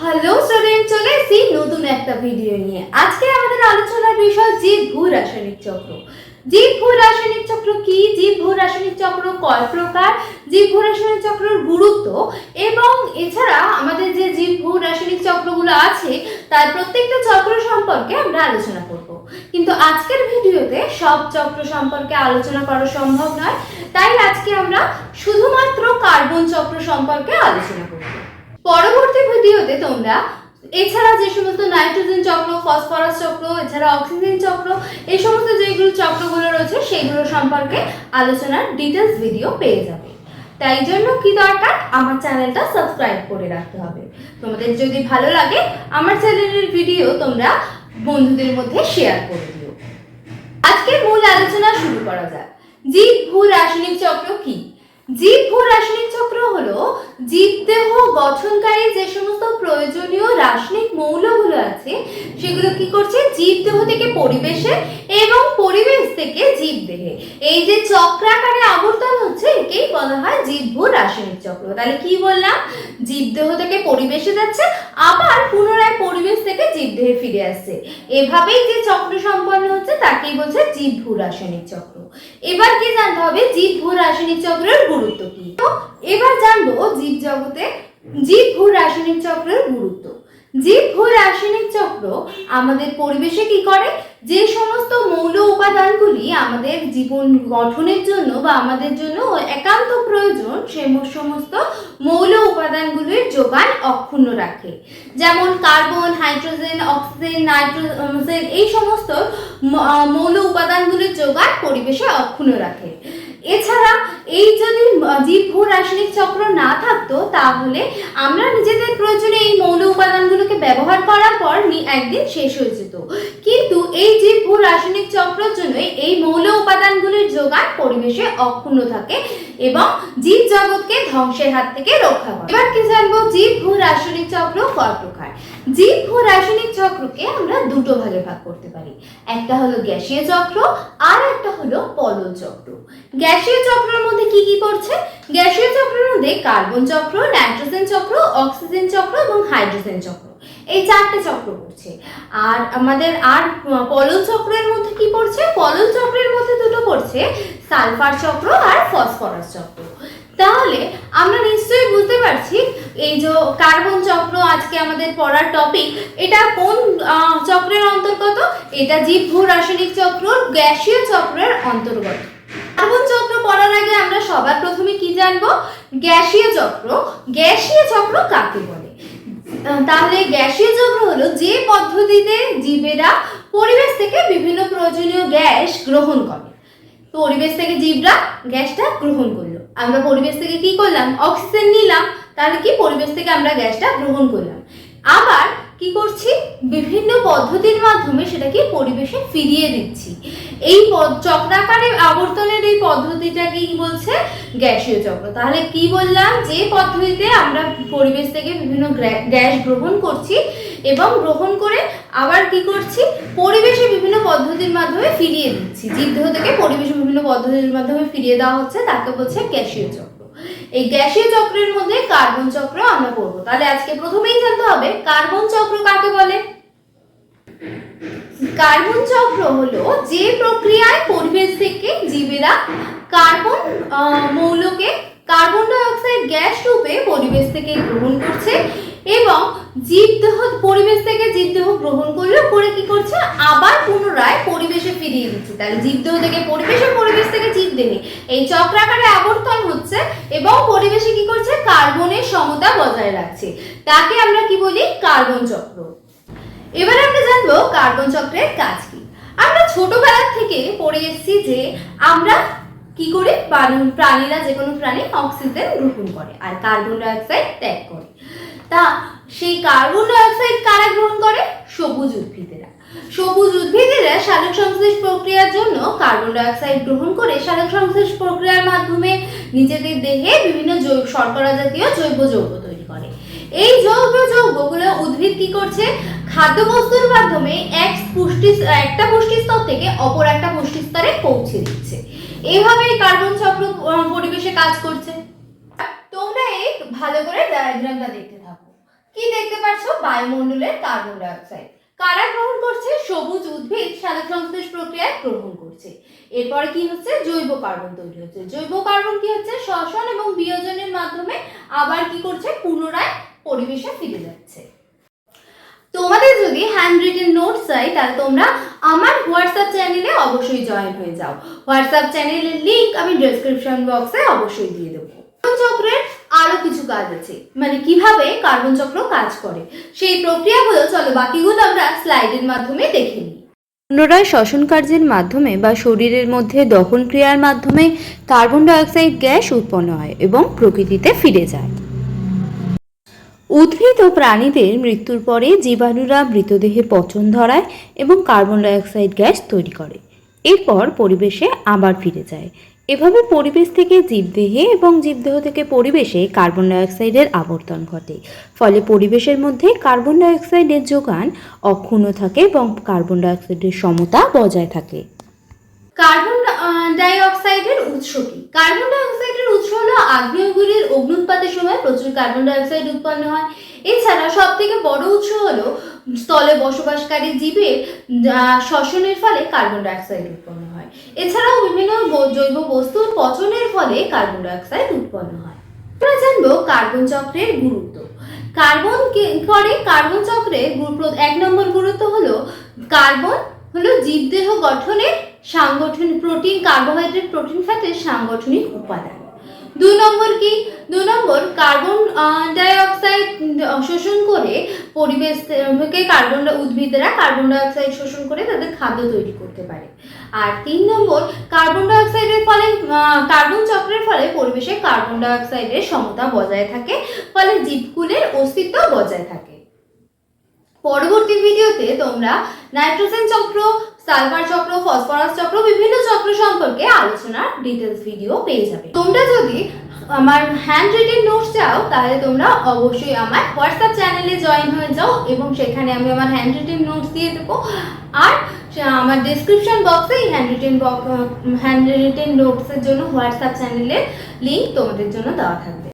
Hello student চলে এসেছি নতুন একটা ভিডিও নিয়ে। আজকে আমাদের আলোচনার বিষয় জীব ভূ রাসায়নিক চক্র। জীব ভূ রাসায়নিক চক্র কি? জীব ভূ রাসায়নিক চক্র কয় প্রকার? জীব ভূ রাসায়নিক চক্রের গুরুত্ব এবং এছাড়া আমাদের যে জীব ভূ রাসায়নিক চক্রগুলো আছে, তার প্রত্যেকটা চক্র সম্পর্কে আমরা আলোচনা করব। কিন্তু আজকের ভিডিওতে সব চক্র সম্পর্কে আলোচনা করা সম্ভব নয়। তাই আজকে আমরা শুধুমাত্র কার্বন চক্র সম্পর্কে ভিডিওতে তোমরা এছাড়া যে সমস্ত নাইট্রোজেন চক্র, ফসফরাস চক্র, এছাড়া অক্সিজেন চক্র, এই সমস্ত যেগুলো চক্রগুলো রয়েছে সেগুলো সম্পর্কে আলোচনার ডিটেলস ভিডিও পেয়ে যাবে। তাই জন্য কি দরকার? আমার চ্যানেলটা সাবস্ক্রাইব করে রাখতে হবে। তোমাদের যদি ভালো লাগে, আমার চ্যানেলের ভিডিও তোমরা বন্ধুদের মধ্যে শেয়ার করে দিও। আজকে মূল আলোচনা শুরু করা যাক। জীব ভূ রাসায়নিক চক্র কি? জীব ভূ রাসায়নিক চক্র হলো জীবদেহ গঠনকারী যে সমস্ত প্রয়োজনীয় রাসায়নিক মৌলগুলো আছে, সেগুলো কি করছে? জীবদেহ থেকে পরিবেশে এবং পরিবেশ থেকে জীবদেহে। এই যে চক্রাকারে আবর্তন হচ্ছে, একেই বলা হয় জীব ভূ রাসায়নিক চক্র। তাহলে কি বললাম? জীবদেহ থেকে পরিবেশে যাচ্ছে, আবার পুনরায় পরিবেশ থেকে জীবদেহে ফিরে আসছে। এভাবেই যে চক্র সম্পন্ন হচ্ছে, তাকেই বলছে জীব ভূ রাসায়নিক চক্র। এবার কি জানতে হবে? জীব ভূ রাসায়নিক চক্রের গুরুত্ব কি? তো এবার জানব জীব জগতে, জীব ভূ রাসায়নিক চক্রের গুরুত্ব। জীব ভূ রাসায়নিক চক্র, আমাদের পরিবেশে কি করে? যে সমস্ত মৌল উপাদানগুলি আমাদের জীবন গঠনের জন্য বা আমাদের জন্য একান্ত প্রয়োজন, সে সমস্ত মৌল উপাদানগুলির যোগান অক্ষুণ্ণ রাখে। যেমন কার্বন, হাইড্রোজেন, অক্সিজেন নাইট্রোজেন এই সমস্ত মৌল উপাদানগুলির যোগান পরিবেশে অক্ষুণ্ণ রাখে। এছাড়া এই যদি জীব রাসায়নিক চক্র না থাকতো, তাহলে আমরা নিজেদের প্রয়োজনে এই মৌল উপাদানগুলোকে ব্যবহার করার পর একদিন শেষ হয়ে যেত। কিন্তু এই জীব ভূ রাসায়নিক চক্রের জন্য এই মৌল উপাদানগুলির যোগান পরিবেশে অক্ষুণ্ণ থাকে এবং জীব জগৎকে ধ্বংসের হাত থেকে রক্ষা করে। এবার কি জানব, জীব ভূ রাসায়নিক চক্র কয় প্রকার? জীব ভূ রাসায়নিক চক্রকে আমরা দুটো ভাগে ভাগ করতে পারি। একটা হলো গ্যাসীয় চক্র, আর একটা হলো পলল চক্র। গ্যাসীয় চক্রের মধ্যে কি কি পড়ছে? গ্যাসীয় চক্রের মধ্যে কার্বন চক্র, নাইট্রোজেন চক্র, অক্সিজেন চক্র এবং হাইড্রোজেন চক্র। এই চারটে চক্র পড়ছে। আর আমাদের আর পলল চক্রের মধ্যে কি পড়ছে? পলল চক্রের মধ্যে দুটো পড়ছে সালফার চক্র আর ফসফরাস চক্র। তাহলে আমরা নিশ্চয়ই বুঝতে পারছি এই যে কার্বন চক্র আজকে আমাদের পড়ার টপিক এটা কোন চক্রের অন্তর্গত? এটা জীব ভূ রাসায়নিক চক্র, গ্যাসীয় চক্রের অন্তর্গত। কার্বন চক্র পড়ার আগে আমরা সবার প্রথমে কি জানব? গ্যাসীয় চক্র গ্যাসীয় চক্র কাকে বলে? তাহলে গ্যাসীয় চক্র হলো যে পদ্ধতিতে জীবেরা পরিবেশ থেকে বিভিন্ন প্রয়োজনীয় গ্যাস গ্রহণ করে। পরিবেশ থেকে জীবরা গ্যাসটা গ্রহণ করল। আমরা পরিবেশ থেকে কি করলাম? অক্সিজেন নিলাম, তাহলে কি পরিবেশ থেকে আমরা গ্যাসটা গ্রহণ করলাম। আবার কি করছি? বিভিন্ন পদ্ধতির মাধ্যমে সেটাকে পরিবেশে ফিরিয়ে দিচ্ছি। এই চক্রাকারে আবর্তনের এই পদ্ধতিটাকে কি বলছে? গ্যাসীয় চক্র। তাহলে কি বললাম? যে পদ্ধতিতে আমরা পরিবেশ থেকে বিভিন্ন গ্যাস গ্রহণ করছি এবং গ্রহণ করে আবার কি করছি? পরিবেশে বিভিন্ন পদ্ধতির মাধ্যমে ফিরিয়ে দিচ্ছি। জীবদেহ থেকে পরিবেশে বিভিন্ন পদ্ধতির মাধ্যমে ফিরিয়ে দেওয়া হচ্ছে, তাকে বলছে গ্যাসীয় চক্র। এই গ্যাসীয় চক্রের মধ্যে কার্বন চক্র আমরা পড়ব। তাহলে আজকে প্রথমেই জানতে হবে, কার্বন চক্র কাকে বলে? কার্বন চক্র হলো যে প্রক্রিয়ায় পরিবেশ থেকে জীবেরা কার্বন মৌলকে কার্বন ডাই অক্সাইড গ্যাস রূপে পরিবেশ থেকে গ্রহণ করছে এবং জীবদেহ পরিবেশ থেকে জীবদেহ গ্রহণ করল, করে কি করছে? আবার পুনরায় পরিবেশে ফিরিয়ে দিচ্ছে। তাহলে জীবদেহ থেকে পরিবেশে পরিবেশ থেকে জীবদেহে। এই চক্রাকারে আবর্তন হচ্ছে এবং পরিবেশে কি করছে? কার্বনের সমতা বজায় রাখছে। তাকে আমরা কি বলি? কার্বন চক্র। এবার আমরা জানব কার্বন চক্রের কাজ কি। আমরা ছোটবেলা থেকে পড়ে এসেছি যে আমরা কি করে? প্রাণীরা যে কোনো প্রাণী অক্সিজেন গ্রহণ করে আর কার্বন ডাইঅক্সাইড ত্যাগ করে। তা সেই কার্বন ডাইঅক্সাইড কারা গ্রহণ করে? সবুজ উদ্ভিদেরা। সবুজ উদ্ভিদেরা সালোক সংশ্লেষ প্রক্রিয়ার জন্য কার্বন ডাইঅক্সাইড গ্রহণ করে সালোক সংশ্লেষ প্রক্রিয়ার মাধ্যমে নিজেদের দেহে বিভিন্ন জৈব, শর্করা জাতীয় জৈব যৌগ তৈরি করে। এই জৈব যৌগগুলো উদ্ভিদ কি করছে? খাদ্যবস্তুর মাধ্যমে এক পুষ্টি, একটা পুষ্টি স্তর থেকে অপর একটা পুষ্টি স্তরে পৌঁছে দিচ্ছে। এভাবেই কার্বন চক্র পরিবেশে কাজ করছে। তোমরা এই ভালো করে ডায়াগ্রামটা দেখতে কি দেখতে পাচ্ছ বায়ুমণ্ডলের কার্বন ডাইঅক্সাইড। কারা গ্রহণ করছে? সবুজ উদ্ভিদ সালোক সংশ্লেষ প্রক্রিয়ায় গ্রহণ করছে। এরপরে কি হচ্ছে? জৈব কার্বন তৈরি হচ্ছে। জৈব কার্বন কি হচ্ছে? শ্বসন এবং বিয়োজনের মাধ্যমে আবার কি করছে? পুনরায় পরিবেশে ফিরে যাচ্ছে। তোমাদের যদি হ্যান্ড রিটেন নোটস চাই, তাহলে তোমরা আমার হোয়াটসঅ্যাপ চ্যানেলে অবশ্যই জয়েন হয়ে যাও। হোয়াটসঅ্যাপ চ্যানেলের লিংক আমি ডেসক্রিপশন বক্সে অবশ্যই দিয়ে দেবো। চক্রের আরও কিছু কাজ আছে। মানে কীভাবে কার্বন চক্র কাজ করে, সেই প্রক্রিয়াগুলো চলো বাকিগুলো আমরা স্লাইডের মাধ্যমে দেখে নিই। পুনরায় শ্বসন কার্যের মাধ্যমে বা শরীরের মধ্যে দহন ক্রিয়ার মাধ্যমে কার্বন ডাইঅক্সাইড গ্যাস উৎপন্ন হয় এবং প্রকৃতিতে ফিরে যায়। উদ্ভিদ ও প্রাণীদের মৃত্যুর পরে জীবাণুরা মৃতদেহে পচন ধরায় এবং কার্বন ডাইঅক্সাইড গ্যাস তৈরি করে। এরপর পরিবেশে আবার ফিরে যায়। এভাবে পরিবেশ থেকে জীবদেহে এবং জীবদেহ থেকে পরিবেশে কার্বন ডাইঅক্সাইডের আবর্তন ঘটে। ফলে পরিবেশের মধ্যে কার্বন ডাইঅক্সাইডের যোগান অক্ষুণ্ণ থাকে এবং কার্বন ডাইঅক্সাইডের সমতা বজায় থাকে। কার্বন ডাইঅক্সাইডের উৎস কি? কার্বন ডাইঅক্সাইডের উৎস হলো আগ্নেয়গিরির অগ্নুৎপাতের সময় প্রচুর কার্বন ডাইঅক্সাইড উৎপন্ন হয়। এছাড়া সব থেকে বড় উৎস হলো স্থলে বসবাসকারী জীবের শ্বসনের ফলে কার্বন ডাইঅক্সাইড উৎপন্ন হয়। এছাড়াও বিভিন্ন জৈব বস্তুর পচনের ফলে কার্বন ডাইঅক্সাইড উৎপন্ন হয়। আমরা জানব কার্বন চক্রের গুরুত্ব। কার্বন করে কার্বন চক্রে এক নম্বর গুরুত্ব হলো কার্বন হলো জীবদেহ গঠনের সাংগঠনিক প্রোটিন কার্বোহাইড্রেট প্রোটিন ফ্যাটের সাংগঠনিক উপাদান। দুই নম্বর কি? দুই নম্বর কার্বন ডাইঅক্সাইড শোষণ করে পরিবেশ থেকে কার্বন উদ্ভিদেরা কার্বন ডাইঅক্সাইড শোষণ করে তাদের খাদ্য তৈরি করতে পারে। আর তিন নম্বর কার্বন ডাইঅক্সাইডের ফলে কার্বন চক্রের ফলে পরিবেশে কার্বন ডাইঅক্সাইডের সমতা বজায় থাকে, ফলে জীবকুলের অস্তিত্ব বজায় থাকে। পরবর্তী ভিডিওতে তোমরা নাইট্রোজেন চক্র সালফার চক্র, ফসফরাস চক্র, বিভিন্ন চক্র সম্পর্কে আলোচনার ডিটেলস ভিডিও পেয়ে যাবে। তোমরা যদি আমার হ্যান্ড রিটেন নোটস চাও, তাহলে তোমরা অবশ্যই আমার হোয়াটসঅ্যাপ চ্যানেলে জয়েন হয়ে যাও এবং সেখানে আমি আমার হ্যান্ড রিটেন নোটস দিয়ে দেবো। আর আমার ডেসক্রিপশন বক্সে hand written box hand written নোটসের জন্য হোয়াটসঅ্যাপ চ্যানেলের লিঙ্ক তোমাদের জন্য দেওয়া থাকবে।